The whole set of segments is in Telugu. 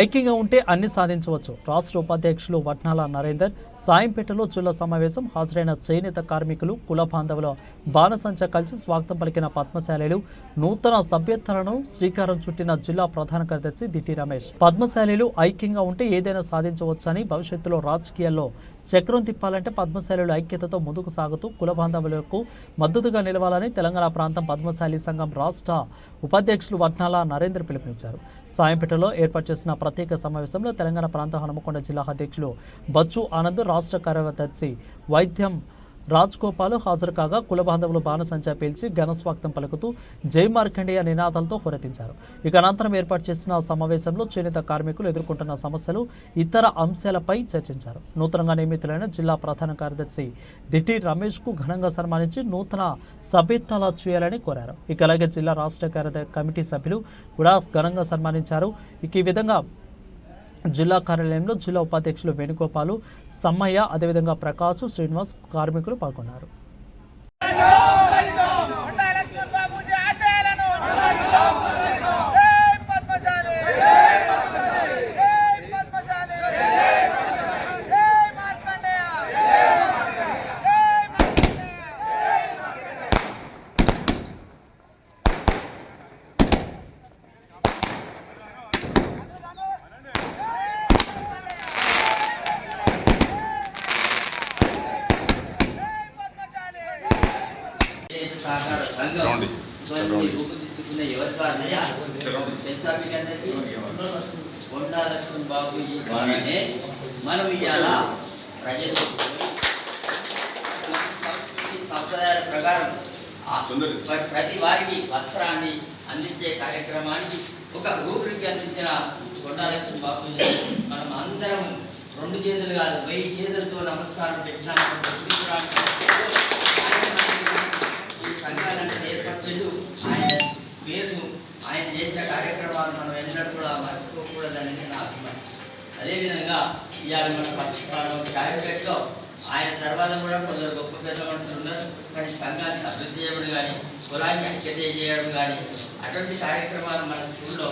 ఐక్యంగా ఉంటే అన్ని సాధించవచ్చు. రాష్ట్ర ఉపాధ్యక్షులు వట్నాల నరేందర్ సాయంపేటలో జిల్లా సమావేశం హాజరైన చేనేత కార్మికులు కుల బాంధవుల బాణసంచ కలిసి స్వాగతం పలికిన పద్మశాలీలు నూతన సభ్యత్వాలను శ్రీకారం చుట్టిన జిల్లా ప్రధాన కార్యదర్శి దిట్టి రమేష్. పద్మశాలీలు ఐక్యంగా ఉంటే ఏదైనా సాధించవచ్చని భవిష్యత్తులో రాజకీయాల్లో చక్రం తిప్పాలంటే పద్మశాలీలు ఐక్యతతో ముందుకు సాగుతూ కుల బాంధవులకు మద్దతుగా నిలవాలని తెలంగాణ ప్రాంతం పద్మశాలి సంఘం రాష్ట్ర ఉపాధ్యక్షులు వట్నాల నరేందర్ పిలుపునిచ్చారు. సాయంపేటలో ఏర్పాటు చేసిన ప్రత్యేక సమావేశంలో తెలంగాణ ప్రాంత హనుమకొండ జిల్లా అధ్యక్షులు బచ్చు ఆనంద్ రాష్ట్ర కార్యదర్శి వైద్యం రాజ్గోపాల్ హాజరు కాగా కుల బాంధవులు బాణసంచా పేల్చి ఘనస్వాగతం పలుకుతూ జై మార్కండేయ నినాదాలతో హోరెత్తించారు. ఇక అనంతరం ఏర్పాటు చేసిన సమావేశంలో చేనేత కార్మికులు ఎదుర్కొంటున్న సమస్యలు ఇతర అంశాలపై చర్చించారు. నూతనంగా నియమితులైన జిల్లా ప్రధాన కార్యదర్శి దిట్టి రమేష్కు ఘనంగా సన్మానించి నూతన సభ్యత్వాలు చేయాలని కోరారు. ఇక అలాగే జిల్లా రాష్ట్ర కార్యదర్శి కమిటీ సభ్యులు కూడా ఘనంగా సన్మానించారు. ఇక ఈ విధంగా జిల్లా కార్యాలయంలో జిల్లా ఉపాధ్యక్షులు వేణుగోపాలు సమ్మయ్య అదేవిధంగా ప్రకాశ్ శ్రీనివాస్ కార్మికులు పాల్గొన్నారు కొండా లక్ష్మణ్ బాబుజీ ఆశయాలను జై పద్మశాలి జై పద్మశాలి జై మార్కండేయ జై మార్కండేయ పద్మశాలి చేనేత సహకార సంఘం ఇటువంటి రూపుదిద్దుకున్న యువతకారులయ్య తెలుసా మీకు అందరికీ? కొండా లక్ష్మణ్ బాబుజీ ద్వారానే మనం ఇవాళ ప్రజలకు సంస్కృతి సంప్రదాయాల ప్రకారం ఆ ప్ర- ప్రతి వారికి వస్త్రాన్ని అందించే కార్యక్రమానికి ఒక రూపురేఖ అందించిన కొండా లక్ష్మణ్ బాబుజీ మనం అందరం రెండు చేతులు కాదు వెయ్యి చేతులతో నమస్కారం పెట్టినా ఈ సంఘాలను ఏర్పరచు ఆయన పేరును ఆయన చేసిన కార్యక్రమాలు మనం ఎన్నడూ కూడా మర్చిపోకూడదని నా అభిమానం అదేవిధంగా ఇవాళ మన పక్షపాతం కాయపేటలో ఆయన తర్వాత కూడా కొందరు గొప్ప పెద్ద ఉన్నారు. కానీ సంఘాన్ని అభివృద్ధి చేయడం కానీ కులాన్ని ఐక్యత చేయడం కానీ అటువంటి కార్యక్రమాలు మన స్కూల్లో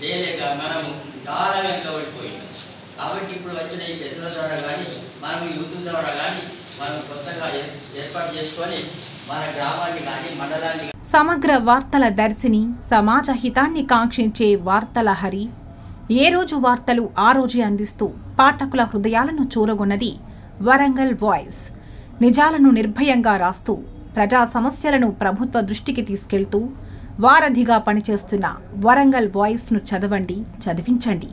చేయలేక మనం చాలా వెనుకబడిపోయింది కాబట్టి ఇప్పుడు వచ్చిన ఈ పెద్దల ద్వారా కానీ మనం యూత్ ద్వారా కానీ మనం కొత్తగా ఏర్పాటు చేసుకొని మన గ్రామాన్ని కానీ మండలాన్ని సమగ్ర వార్తల దర్శిని సమాజ హితాన్ని కాంక్షించే వార్తల హరి. ఏ రోజు వార్తలు ఆ రోజే అందిస్తూ పాఠకుల హృదయాలను చూరగొన్నది వరంగల్ వాయిస్. నిజాలను నిర్భయంగా రాస్తూ ప్రజా సమస్యలను ప్రభుత్వ దృష్టికి తీసుకెళ్తూ వారధిగా పనిచేస్తున్న వరంగల్ వాయిస్ను చదవండి చదివించండి.